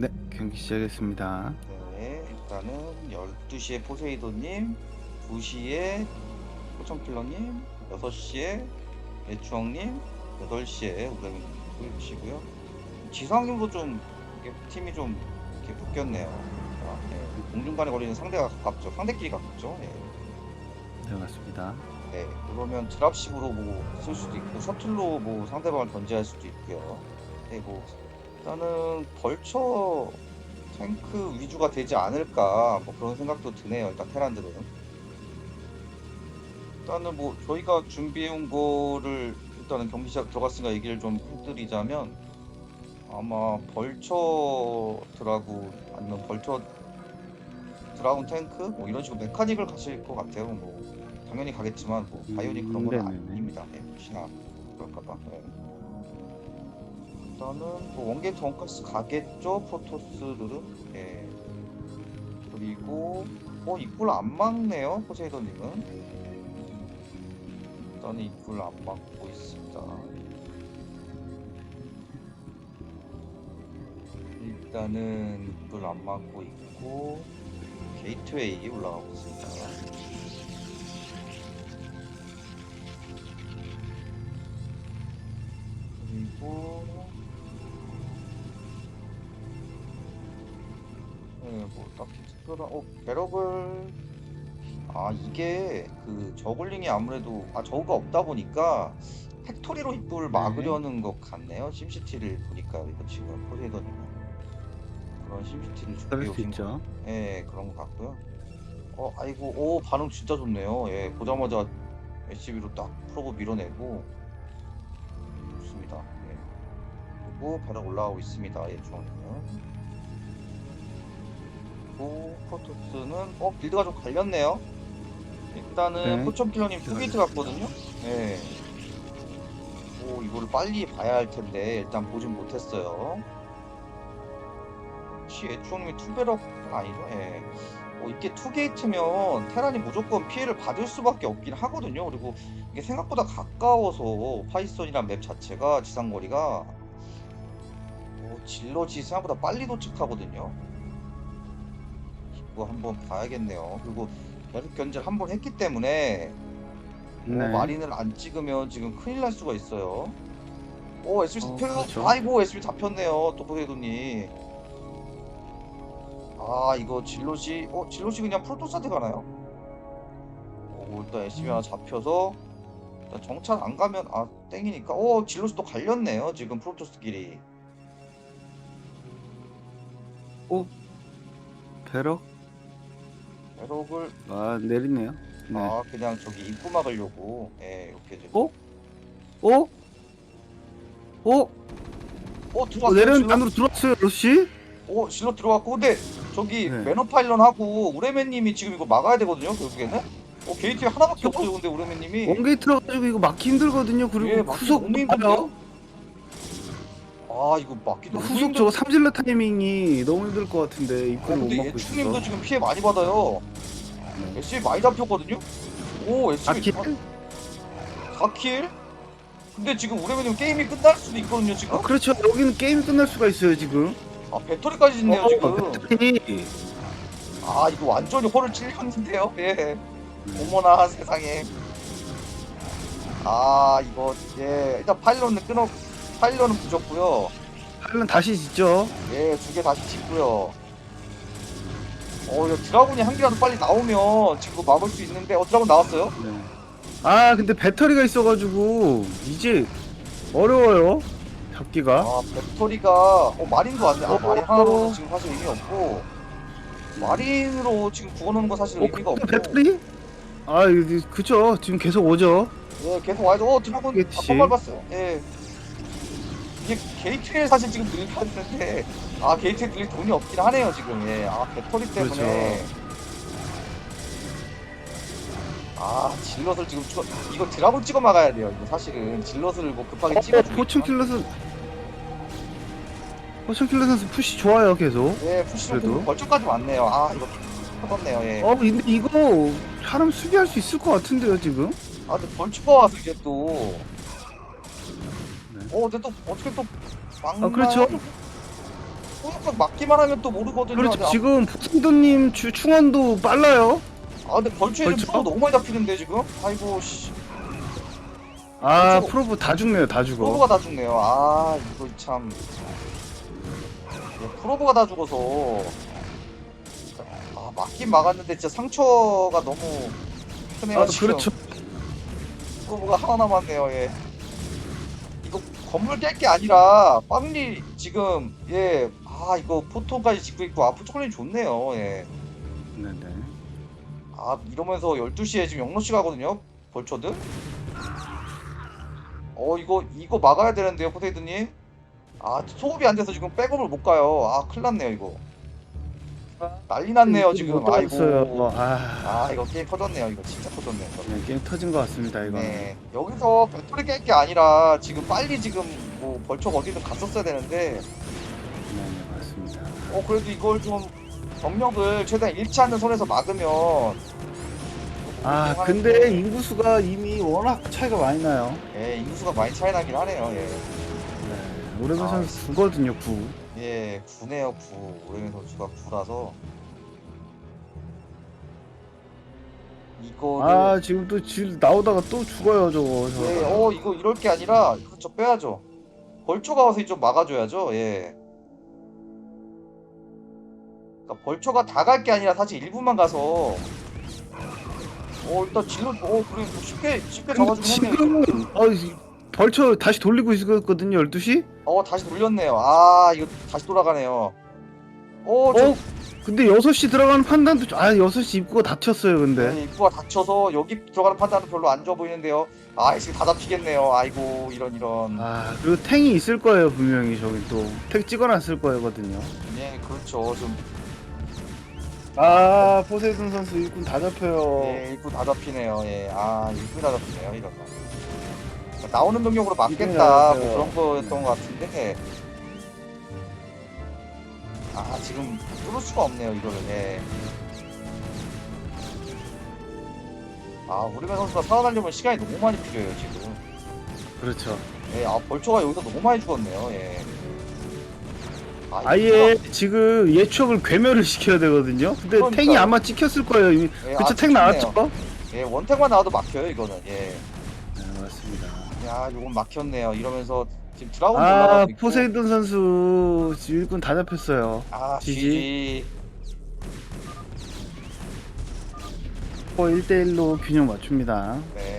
네, 경기 시작했습니다. 네, 일단은 12시에 포세이돈님, 2시에 포천필러님, 6시에 애추왕님, 8시에 우레님 보여주시고요. 지상님도 좀 이렇게 팀이 좀 이렇게 바뀌었네요. 아, 네, 공중간에 걸리는 상대가 가깝죠. 상대끼리 가깝죠. 네. 네, 맞습니다. 네, 그러면 드랍식으로 뭐 쓸 수도 있고 셔틀로 뭐 상대방을 견제할 수도 있고요. 네, 뭐 일단은 벌처 탱크 위주가 되지 않을까 뭐 그런 생각도 드네요. 일단 테란들은 일단은 뭐 저희가 준비해온 거를 일단은 경기 시작 들어갔으니까 얘기를 좀 해드리자면 아마 벌처 드라군 아니면 벌처 드라군 탱크 뭐 이런 식으로 메카닉을 가실 것 같아요. 뭐 당연히 가겠지만 뭐 바이오닉 그런 건 네네네. 아닙니다. 예, 혹시나 그럴까봐. 예. 일단은 뭐 원게이트 원가스 가겠죠 프로토스들은. 예. 그리고 어 입구를 안 막네요 포세이돈님은. 일단은 입구를 안 막고 있습니다. 일단은 입구를 안 막고 있고 게이트웨이 올라가고 있습니다. 뭐 딱히 특별한 어 배럭을 아 이게 그 저글링이 아무래도 아 저우가 없다 보니까 팩토리로 입구를 막으려는 것 같네요 심시티를 보니까 이거 지금 포세이돈이면 그런 심시티를 준비해 수 오신 있죠. 예, 그런 것 같고요. 어, 아이고, 오, 반응 진짜 좋네요. 예, 보자마자 SCB로 딱 프로브 밀어내고 좋습니다. 예. 그리고 벼락 올라가고 있습니다. 예, 중앙에는. 그리고 프로토스는 어, 빌드가 좀 갈렸네요. 일단은 네. 포천필러님 투게이트 같거든요. 예. 오, 이거를 빨리 봐야 할 텐데 일단 보진 못했어요. 혹시 애초님이 투베럭 아니죠? 예. 어, 이게 투게이트면 테란이 무조건 피해를 받을 수밖에 없긴 하거든요. 그리고 이게 생각보다 가까워서 파이썬이란 맵 자체가 지상거리가 어, 질러지 생각보다 빨리 도착하거든요. 이거 한번 봐야겠네요. 그리고 계속 견제를 한 번 했기 때문에 어, 네. 마린을 안 찍으면 지금 큰일 날 수가 있어요. 오, SB 어, 잡혀. 그렇죠. 아이고, SB 잡혔네요. 또 포세이돈이. 아, 이거 질럿이, 어, 질럿이 그냥 프로토스한테 가나요? 어, 일단 SB 음. 하나 잡혀서 일단 정찰 안 가면 아 땡이니까. 어, 질럿이 또 갈렸네요. 지금 프로토스끼리. 배럭 배럭을 아 내리네요. 네. 아 그냥 저기 입구 막으려고 예 이렇게 지금. 어? 어? 어? 어 어 들어왔어요. 내려 질럿. 안으로 들어왔어요, 러시? 어 질럿 들어왔고 근데 저기 네. 매너 파일런하고 우레맨님이 지금 이거 막아야 되거든요 결국에는 어 게이트 하나밖에? 없어요 근데 우레맨님이 원게이트 들어가지고 이거 막기 힘들거든요. 그리고 예, 막기 후속 너무 힘든데요? 아 이거 너무 후속 저거 삼질러 타이밍이 너무 힘들 것 같은데 어, 입구를 못 근데 막고 예추님도 있어서. 지금 피해 많이 받아요. 네. SC 많이 잡혔거든요? 오 SC 아키 4킬? 근데 지금 우레맨님 게임이 끝날 수도 있거든요 지금? 아 그렇죠. 여기는 게임이 끝날 수가 있어요 지금. 아 배터리까지 짓네요 어, 지금. 배터리. 아 이거 완전히 허를 찔렸는데요? 예. 어머나 세상에. 아 이거 예 일단 파일런은 끊어 파일런은 부졌고요 팔은 다시 짓죠. 예 두 개 다시 짓고요 어 이거 드라군이 한 개라도 빨리 나오면 지금 막을 수 있는데 어 드라군 나왔어요 네. 아 근데 배터리가 있어가지고 이제 어려워요 잡기가. 아 배터리가 어 마린도 왔네 아 어, 마린 어. 하나로는 지금 사실 의미 없고 마린으로 지금 구워놓는 거 사실 어, 의미가 근데 없고 배터리? 아 이거 그쵸 지금 계속 오죠. 예, 계속 와야죠. 어, 그치. 아까 밟았어요. 예. 이게 게이트에 사실 지금 늘렸는데, 아, 게이트에 늘릴 돈이 없긴 하네요, 지금. 예. 아, 배터리 때문에. 그렇죠. 아, 질럿을 지금 찍어, 이거 드라곤 찍어 막아야 돼요, 이거 사실은. 질럿을 뭐 급하게 어. 포춘 킬러선 포춘 킬러 선수 푸시 좋아요 계속. 예, 푸시로 벌점까지 왔네요. 아, 이거 터졌네요, 예. 어 근데 이거 사람 수비할 수 있을 것 같은데요 지금? 아, 근데 벌초가 와서 이제 또. 근데 또, 어떻게 또, 막. 아, 그렇죠. 그러니까 맞기만 하면 또 모르거든요. 그렇죠. 근데 지금 주 충원도 빨라요. 아, 아 근데 벌초에 벌초? 지금 너무 많이 잡히는데 지금. 아이고 씨. 아. 프로브 다 죽네요. 다 죽어. 프로브가 다 죽네요. 아 이거 참. 예, 프로브가 다 죽어서. 아 맞긴 막았는데 진짜 상처가 너무 크네요 아 지금. 그렇죠. 프로브가 하나 남았네요. 예. 건물 깰 게 아니라 빵리 지금 예. 아 이거 포토까지 짓고 있고 아프 초콜릿 좋네요. 예. 네네. 아 이러면서 12시에 지금 영로씨 가거든요. 벌초드. 어 이거 이거 막아야 되는데요 포세이드님. 아 소급이 안 돼서 지금 백업을 못 가요. 아 큰일 났네요 이거. 난리 났네요 지금. 아이고. 어 아, 아 이거 게임 터졌네요 이거 진짜 터졌네요. 이거. 네, 게임 터진 것 같습니다 이거. 네 여기서 배터리 깰 게 아니라 지금 빨리 지금 뭐 벌초가 어디든 갔었어야 되는데 네, 네 맞습니다. 어 그래도 이걸 좀 병력을 최대한 잃지 않는 선에서 막으면 아 근데 인구수가 이미 워낙 차이가 많이 나요. 예 인구수가 많이 차이 나긴 하네요 예. 네, 오래면 아, 선수 구거든요 구. 예, 9네요, 9. 오래민 선수가 9라서. 이거를. 아 지금 또 질 나오다가 또 죽어요 저거. 저거. 예, 어, 이거 이럴 게 아니라, 그쵸, 빼야죠. 벌초가 와서 좀 막아줘야죠, 예. 그러니까 벌초가 다 갈 게 아니라 사실 일부만 가서. 어, 일단 질러, 어, 그래, 뭐 쉽게, 쉽게 근데 잡아주긴 했네요. 지금은 어, 이- 벌쳐 다시 돌리고 있었거든요 12시? 어, 다시 돌렸네요. 아, 이거 다시 돌아가네요. 어, 저, 어? 근데 6시 들어가는 판단도 좀- 아 6시 입구가 닫혔어요 근데 네, 입구가 닫혀서 여기 들어가는 판단은 별로 안 좋아 보이는데요. 아, 지금 다 잡히겠네요. 아이고, 이런 이런. 아 그리고 탱이 있을 거예요 분명히 저기 또탱 찍어놨을 거거든요 네, 그렇죠. 좀아 포세이돈 선수 일꾼 다 잡혀요 네, 입구 다 잡히네요. 예, 아, 입구 다 잡히네요. 이런 거. 나오는 병력으로 막겠다. 뭐 그런 거였던 것 같은데. 아, 지금 뚫을 수가 없네요. 이거를. 예. 아, 우리맨 선수가 살아나려면 시간이 너무 많이 필요해요. 지금. 그렇죠 예, 아, 벌초가 여기서 너무 많이 죽었네요. 예. 아, 아예 지금 예측을 괴멸을 시켜야 되거든요 근데 그러니까요. 탱이 아마 찍혔을 거예요 이미 예, 그쵸 아, 탱 찍혔네요. 나왔죠? 예, 원택만 나와도 막혀요. 이거는. 예. 야, 요건 막혔네요. 이러면서 지금 드라곤 아 올라가고 있고. 포세이돈 선수 지금 일꾼 다 잡혔어요 아, 지지. GG. 어 1대1로 균형 맞춥니다 네.